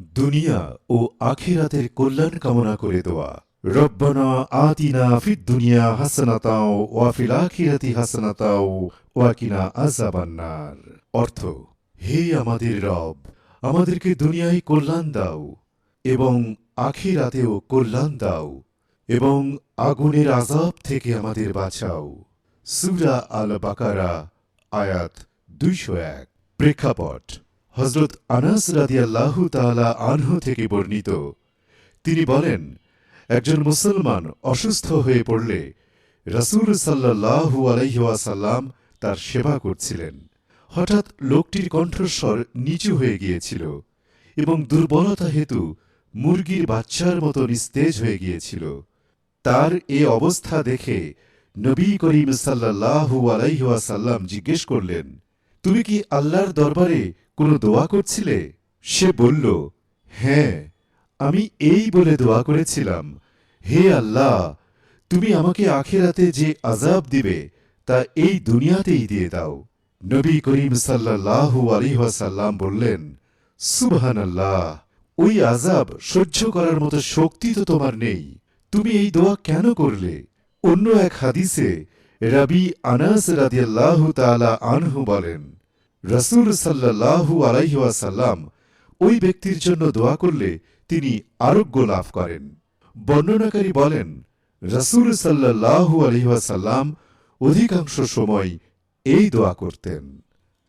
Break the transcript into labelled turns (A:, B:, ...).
A: দুনিয়া ও আখিরাতের কল্যাণ কামনা করে দোয়া। রব্বানা আতিনা ফিদ দুনিয়া হাসানাতাও ওয়া ফিল আখিরাতি হাসানাতাও ওয়া কিনা আযাবান্নার। অর্থ, হে আমাদের রব, আমাদেরকে দুনিয়ায় কল্যাণ দাও এবং আখিরাতেও কল্যাণ দাও এবং আগুনের আযাব থেকে আমাদের বাঁচাও। সূরা আল বাকারা আয়াত দুইশো এক। প্রেক্ষাপট হজরত আনাস রাদিয়াল্লাহু তালা আনহু থেকে বর্ণিত। তিনি বলেন, একজন মুসলমান অসুস্থ হয়ে পড়লে রাসূল সাল্লাল্লাহু আলাইহি তার সেবা করছিলেন। হঠাৎ লোকটির কণ্ঠস্বর নিচু হয়ে গিয়েছিল এবং দুর্বলতা হেতু মুরগির বাচ্চার মতো নিস্তেজ হয়ে গিয়েছিল। তার এ অবস্থা দেখে নবী করিম সাল্লাল্লাহু আলাইহি ওয়াসাল্লাম জিজ্ঞেস করলেন তুমি কি আল্লাহর দরবারে কোনো দোয়া করছিলে? সে বলল হ্যাঁ আমি এই বলে দোয়া করেছিলাম। হে আল্লাহ, তুমি আমাকে আখেরাতে যে আজাব দিবে, তা এই দুনিয়াতেই দিয়ে দাও। নবী করিম সাল্লাল্লাহু আলাইহি ওয়াসাল্লাম বললেন, সুবহানাল্লাহ, ওই আজাব সহ্য করার মতো শক্তি তো তোমার নেই। তুমি এই দোয়া কেন করলে? অন্য এক হাদিসে রাবি আনাস রাদিয়াল্লাহু তাআলা আনহু বলেন রাসূল সাল্লাল্লাহু আলাইহাসাল্লাম ওই ব্যক্তির জন্য দোয়া করলে তিনি আরোগ্য লাভ করেন। বর্ণনাকারী বলেন, রসুল সাল্লাহু আলহিহাসাল্লাম অধিকাংশ সময় এই দোয়া করতেন।